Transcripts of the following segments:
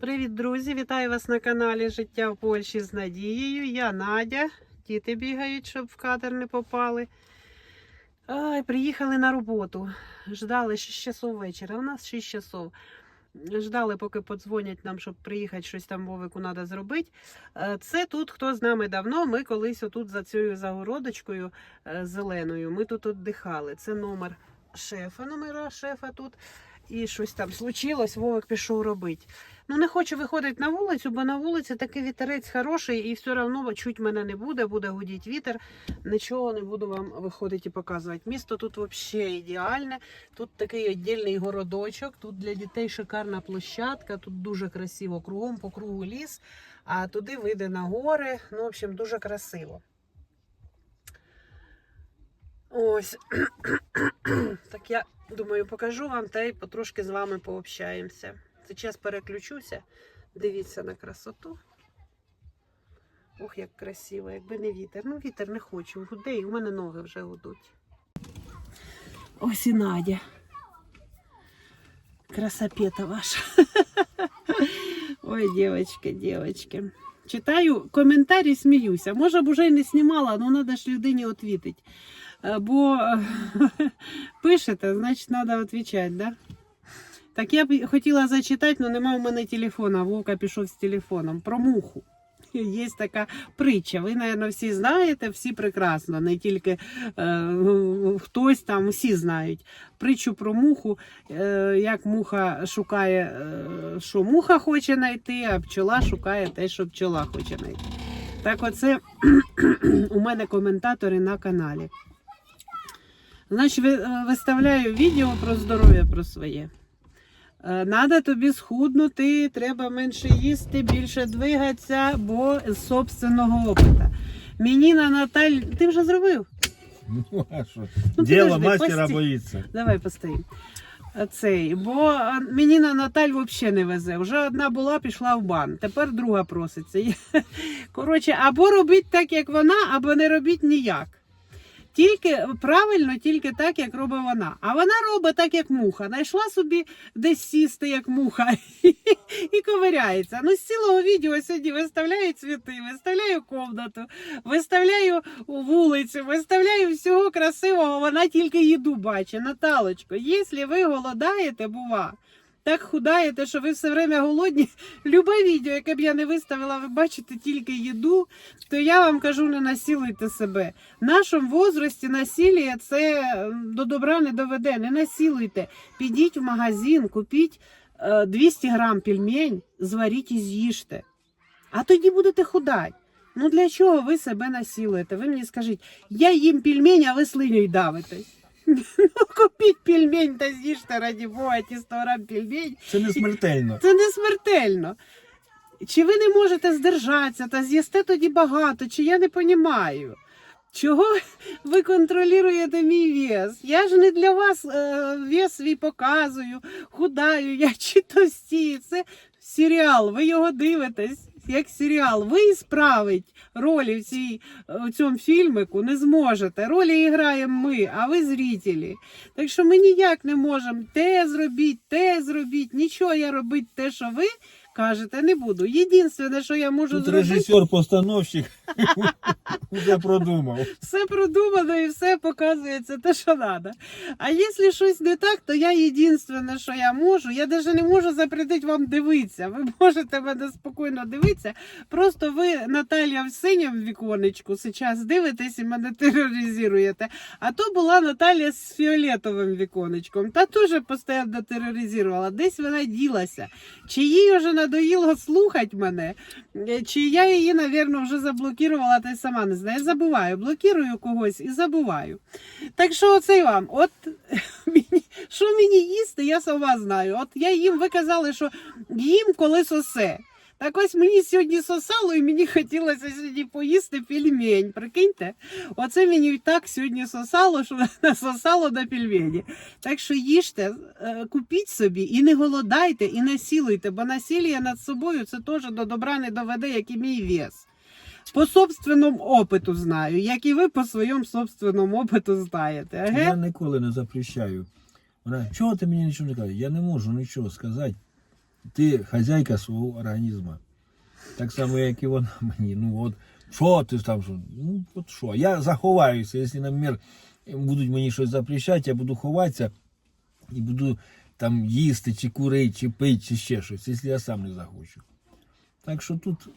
Привіт, друзі! Вітаю вас на каналі Життя в Польщі з Надією. Я Надя. Діти бігають, щоб в кадр не попали. Ай, приїхали на роботу. Ждали 6 часов вечора. У нас 6 часов. Ждали, поки подзвонять нам, щоб приїхати, щось там Вовику треба зробити. Е, Це тут, хто з нами давно. Ми колись отут за цією загородочкою е, зеленою. Ми тут віддихали. Це номер шефа, номера шефа тут. І щось там случилось, Вовик пішов робити. Ну, не хочу виходити на вулицю, бо на вулиці такий вітерець хороший, і все одно чуть мене не буде, буде гудіти вітер. Нічого не буду вам виходити і показувати. Місто тут взагалі ідеальне. Тут такий віддільний городочок, тут для дітей шикарна площадка, тут дуже красиво, кругом по кругу ліс, а туди вийде на гори. Ну, в общем, дуже красиво. Ось. так я думаю, покажу вам та й потрошки з вами пообщаємося. Зараз переключуся. Дивіться на красоту. Ох, як красиво, якби не вітер. Ну, вітер не хочу, гуде, і у мене ноги вже гудуть. Ось і Надя. Красопета ваша. Ой, дівчатки, дівчатки. Читаю коментарі, сміюся. Може б уже й не знімала, але треба ж людині відповідати. Е, Бо пишете, значить, треба відповідати, да? Так я б хотіла зачитати, але нема в мене телефона. Вовка пішов з телефоном. Про муху. Є така притча. Ви, мабуть, всі знаєте, всі прекрасно, не тільки е, хтось там, всі знають. Притчу про муху, е, як муха шукає, е, що муха хоче знайти, а пчола шукає те, що пчола хоче знайти. Так, оце у мене коментатори на каналі. Значить, е, виставляю відео про здоров'я про своє. Е, Надо тобі схуднути, треба менше їсти, більше двигатися, бо з собственного опита. Мені на Наталь. Ти вже зробив? Ну, а що? Ну, подожди, мастера пості- боїться. Давай постоїмо. Е, Цей, бо мені на Наталь взагалі не везе. Вже одна була, пішла в бан. Тепер друга проситься. Коротше, або робіть так, як вона, або не робіть ніяк. Тільки правильно, тільки так, як робить вона. А вона робить так, як муха. Найшла собі десь сісти, як муха, і ковиряється. Ну, з цілого відео сьогодні виставляю цвіти, виставляю комнату, виставляю вулицю, виставляю всього красивого, вона тільки їду бачить. Наталочко, якщо ви голодаєте, бува. Так худаєте, що ви все время голодні. Любе відео, яке б я не виставила, ви бачите тільки їду, то я вам кажу, не насілуйте себе. В нашому возрасті насілля це до добра не доведе. Не насілуйте. Підіть в магазин, купіть е, 200 грам пельмень, зваріть і з'їжте. А тоді будете худати. Ну для чого ви себе насілуєте? Ви мені скажіть, я їм пельмень, а ви слиною давитесь. Ну, купіть пельмень та з'їжте раді Бога, ті 100 грам пельмень. Це не смертельно. Це не смертельно. Чи ви не можете здержатися та з'їсти тоді багато, чи я не розумію. Чого ви контролюєте мій вес? Я ж не для вас е, вес свій показую, худаю, я чи товсті. Це серіал, ви його дивитесь як серіал. Ви і справить ролі в, цій, в цьому фільмику не зможете. Ролі граємо ми, а ви зрителі. Так що ми ніяк не можемо те зробіть, те зробіть. Нічого я робити те, що ви кажете, не буду. Єдине, що я можу Тут зробити. режисер-постановщик вже продумав. все продумано і все показується те, що треба. А якщо щось не так, то я єдине, що я можу, я навіть не можу запретити вам дивитися. Ви можете мене спокійно дивитися. Просто ви, Наталія, в синьому віконечку зараз дивитесь і мене тероризуєте. А то була Наталія з фіолетовим віконечком. Та теж постійно тероризувала. Десь вона ділася. Чи їй вже надоїло слухати мене, чи я її, напевно, вже заблокувала, та й сама не знаю. Я забуваю, блокірую когось і забуваю. Так що оце вам. От мені, що мені їсти, я сама знаю. От я їм ви казали, що їм коли сосе. Так ось мені сьогодні сосало, і мені хотілося сьогодні поїсти пельмень. Прикиньте, оце мені так сьогодні сосало, що насосало на пельмені. Так що їжте, е, купіть собі і не голодайте, і не сілуйте, бо насілля над собою це теж до добра не доведе, як і мій вес. По собственному опиту знаю, як і ви по своєму собственному опиту знаєте. Еге? Я ніколи не запрещаю. Вона, чого ти мені нічого не кажеш? Я не можу нічого сказати. ти хазяйка свого організму. Так само, як і вона мені. Ну от, що ти там? Що? Ну, от що? Я заховаюся, якщо, наприклад, будуть мені щось запрещати, я буду ховатися і буду там їсти, чи курити, чи пити, чи ще щось, якщо я сам не захочу. Так що тут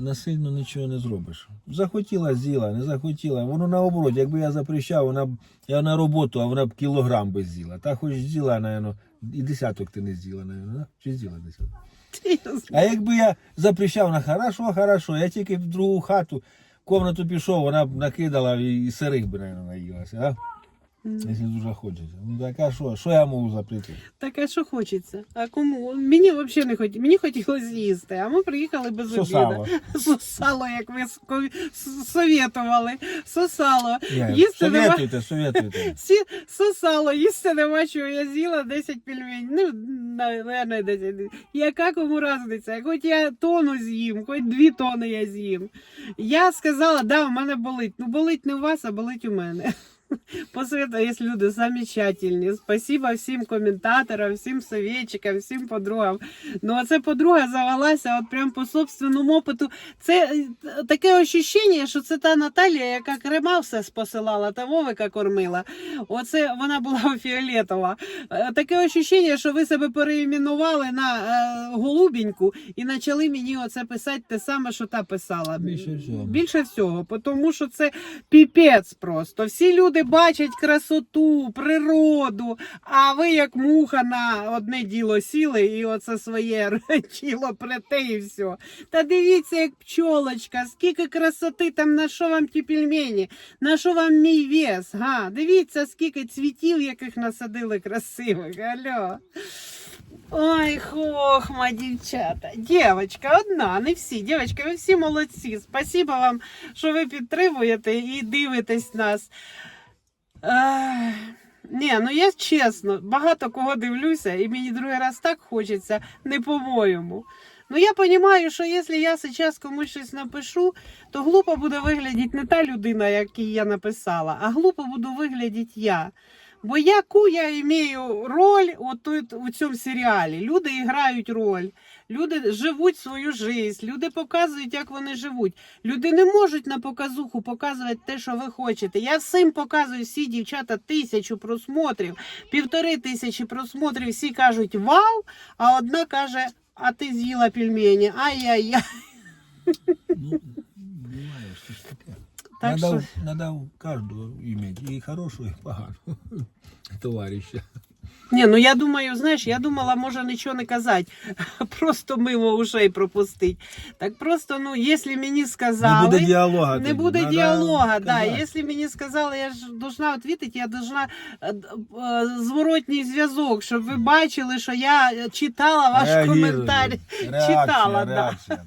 насильно нічого не зробиш. Захотіла, з'їла, не захотіла. Воно наоборот, якби я запрещав, вона б я на роботу, а вона б кілограм би з'їла. Та хоч з'їла, напевно, і десяток ти не з'їла, напевно, чи з'їла десяток? А якби я запрещав на хорошо, хорошо, я тільки в другу хату, в комнату пішов, вона б накидала і, сирих би, напевно, наїлася, а? Якщо дуже хочеться. Ну так а що? Що я можу запретити? Так, а що хочеться? А кому? Мені взагалі не хотілося. Мені хотілося з'їсти, а ми приїхали без обіду. Сосало. Сосало, як ви совєтували. Сосало. Ні, Їсти нема. Советуйте, советуйте. Сі, сосало, їсти нема чого. Я з'їла 10 пельменей. Ну, наверное, 10. Яка кому разниця? Хоч я тону з'їм, хоч дві тони я з'їм. Я сказала, да, у мене болить. Ну, болить не у вас, а болить у мене. Посвета есть люди замечательні. Спасибо всім коментаторам, всім советчикам, всім подругам. Ну, а це подруга завелася от прям по собственному опиту. Це е, таке ощущення, що це та Наталія, яка крема все посилала, та Вовика кормила. Оце вона була фіолетова. Е, Таке ощущення, що ви себе переіменували на е, голубіньку і почали мені оце писати те саме, що та писала. Більше всього. Більше всього, тому що це піпець просто. Всі люди бачать красоту, природу, а ви як муха на одне діло сіли і оце своє тіло прете і все. Та дивіться, як пчолочка, скільки красоти там, на що вам ті пельмені, на що вам мій вес, га? Дивіться, скільки цвітів, яких насадили красивих. Алло. Ой, хохма, дівчата. Дівчинка одна, не всі. Дівчатка, ви всі молодці. Спасибо вам, що ви підтримуєте і дивитесь нас. Ні, ну я чесно, багато кого дивлюся, і мені другий раз так хочеться, не по-моєму. Ну я розумію, що якщо я зараз комусь щось напишу, то глупо буде виглядати не та людина, якій я написала, а глупо буду виглядати я. Бо яку я маю роль у цьому серіалі? Люди грають роль, люди живуть свою життя, люди показують, як вони живуть. Люди не можуть на показуху показувати те, що ви хочете. Я всім показую всі дівчата тисячу просмотрів, півтори тисячі просмотрів. Всі кажуть вау, а одна каже, а ти з'їла пельмені. Ай-яй-яй. Ну, буває, що таке. Так надо, що- надо у каждого иметь и хорошего, и поганого товарища. Ні, ну я думаю, знаєш, я думала, може нічого не казати, просто мимо ушей пропустить. Так просто, ну, якщо мені сказали. Не буде діалога. Не буде діалога, да. Якщо мені сказали, я ж должна відповідати, я должна д- е, зворотній зв'язок, щоб ви бачили, що я читала ваш Реагірую. коментар. Реакція, читала, да. реакція.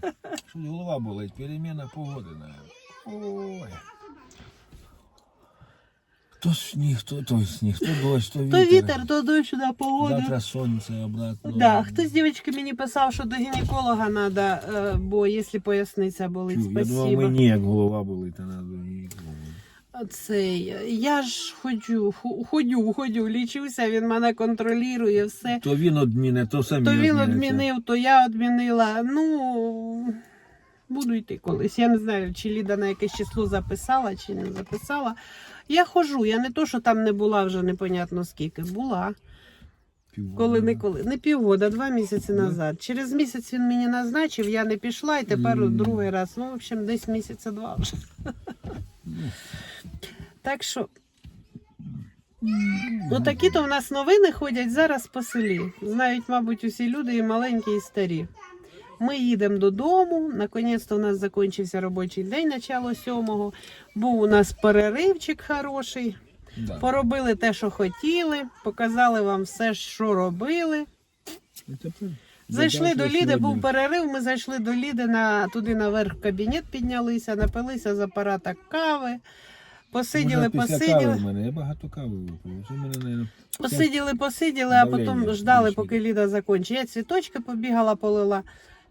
Що голова болить, переміна погоди, наверное. Ой. То сніг, то, то сніг, то дощ, то вітер. То вітер, то дощ, да, погода. Завтра сонце обратно. Да, хтось дівчатки мені писав, що до гінеколога треба, бо якщо поясниця болить, Чу, Я думав, мені як голова болить, а надо їй. Цей, я ж ходжу, ху- ходю, ходю, лічуся, він мене контролює, все. То він одміне, то самі То він відмінив, то я відмінила. Ну, буду йти колись. Я не знаю, чи Ліда на якесь число записала, чи не записала. Я ходжу, я не то, що там не була вже непонятно скільки. Була. Коли-николи. Не півгода, два місяці Да. назад. Через місяць він мені назначив, я не пішла, і тепер Мгм. другий раз. Ну, в общем, десь місяця два вже. Так що. Ну, такі то в нас новини ходять зараз по селі. Знають, мабуть, усі люди, і маленькі, і старі. Ми їдемо додому. Наконець-то у нас закінчився робочий день, начало сьомого. Був у нас переривчик хороший. Да. Поробили те, що хотіли, показали вам все, що робили. Зайшли до Ліди, був перерив. Ми зайшли до Ліди на туди наверх в кабінет, піднялися, напилися з апарата кави. Посиділи, Може, посиділи. Кави в мене. Я багато кави випив. Мене, наверное, Посиділи, посиділи, а потім ждали, поки. Ліда закінчить. Я цвіточки побігала, полила.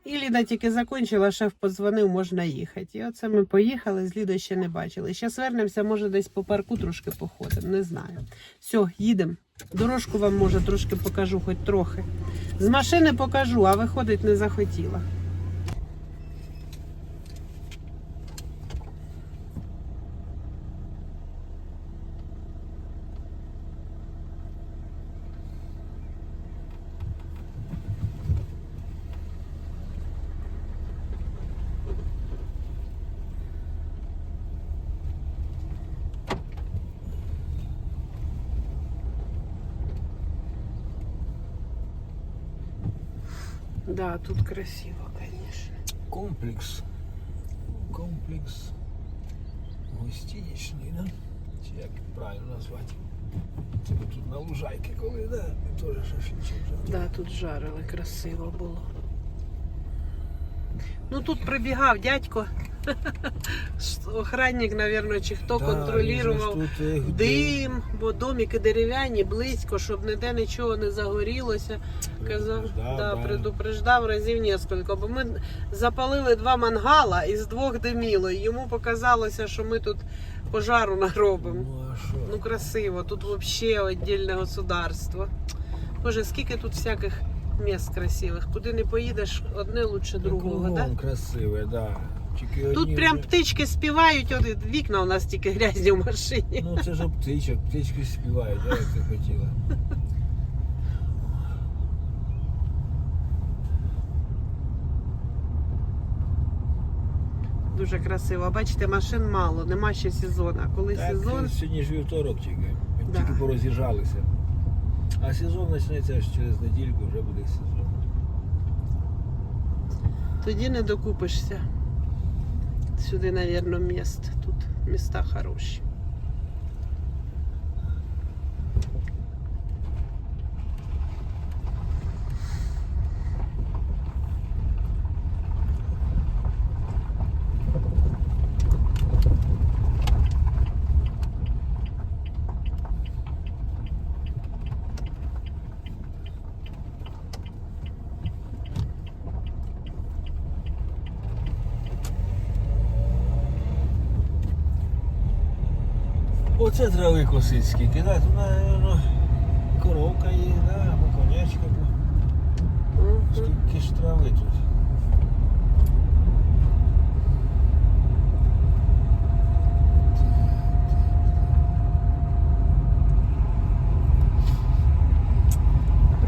І Ліда тільки закінчила, шеф подзвонив, можна їхати. І оце ми поїхали, з Лідою ще не бачили. Ще вернемося, може десь по парку трошки походимо, не знаю. Все, їдемо. Дорожку вам може трошки покажу, хоч трохи. З машини покажу, а виходить не захотіла. Да, тут красиво, конечно. Комплекс. Комплекс. Гостиничний, да? Чи як правильно назвати? Це тут на лужайки, коли, да? І теж шашличок жарили. Да, тут жарили, красиво було. Ну тут прибігав дядько, охранник, мабуть, чи хто Да, контролював тут, дим, бо домики дерев'яні, близько, щоб ніде нічого не загорілося. Казав, да, да. предупреждав разів несколько. Бо ми запалили два мангала і з двох диміло. Йому показалося, що ми тут пожару наробимо. Ну? Ну красиво, тут взагалі віддільне государство. Боже, скільки тут всяких міст красивих. Куди не поїдеш, одне лучше другого, Кругом да? красиве, да. Тільки Тут одні прям вже- птички співають, от вікна у нас тільки грязні в машині. Ну це ж птичок, птички співають, да, як ти хотіла. Дуже красиво. Бачите, машин мало, нема ще сезону. А Коли Так, сезон, сьогодні ж вівторок тільки. Да. Тільки пороз'їжджалися. А сезон почнеться аж через недільку, вже буде сезон. тоді не докупишся. Сюди, мабуть, міст. Тут міста хороші. Оце трави косить скільки, да? Тут, наверно, коровка є, да, або конячка. Мгм. Скільки ж трави тут.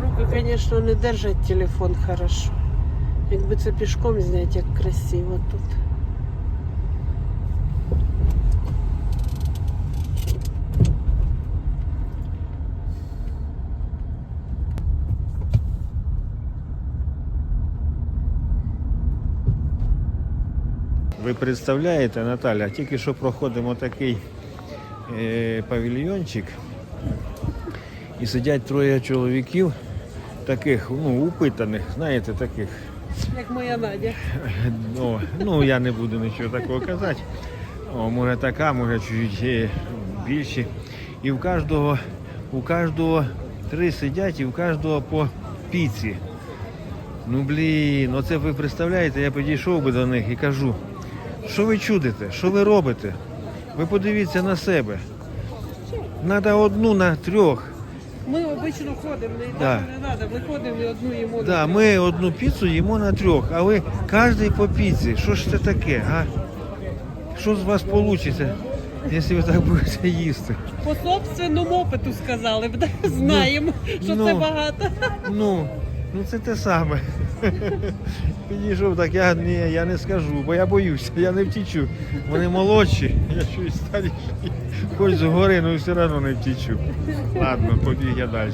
Руки, звісно, не держать телефон хорошо. Якби це пішком зняти, як красиво тут. Ви представляєте, Наталя, тільки що проходимо такий е, павільйончик і сидять троє чоловіків, таких, ну, упитаних, знаєте, таких. Як моя Надя. О, ну, я не буду нічого такого казати. О, може така, може чуть е, більші. І в кожного, у кожного три сидять і в кожного по піці. Ну блін, оце ви представляєте, я підійшов би до них і кажу, що ви чудите, що ви робите? Ви подивіться на себе. Треба одну на трьох. Ми обично ходимо, не Да. не треба. Ми ходимо і одну їмо. Да, ми одну піцу їмо на трьох, а ви кожен по піці. Що ж це таке, а? Що з вас вийде, якщо ви так будете їсти? По собственному опиту сказали, б, да, знаємо, що ну. це багато. Ну, ну це те саме. Підійшов так, я ні, я не скажу, бо я боюся, я не втічу. Вони молодші, я щось старіший. Хоч згори, але все одно не втічу. Ладно, побіг я далі.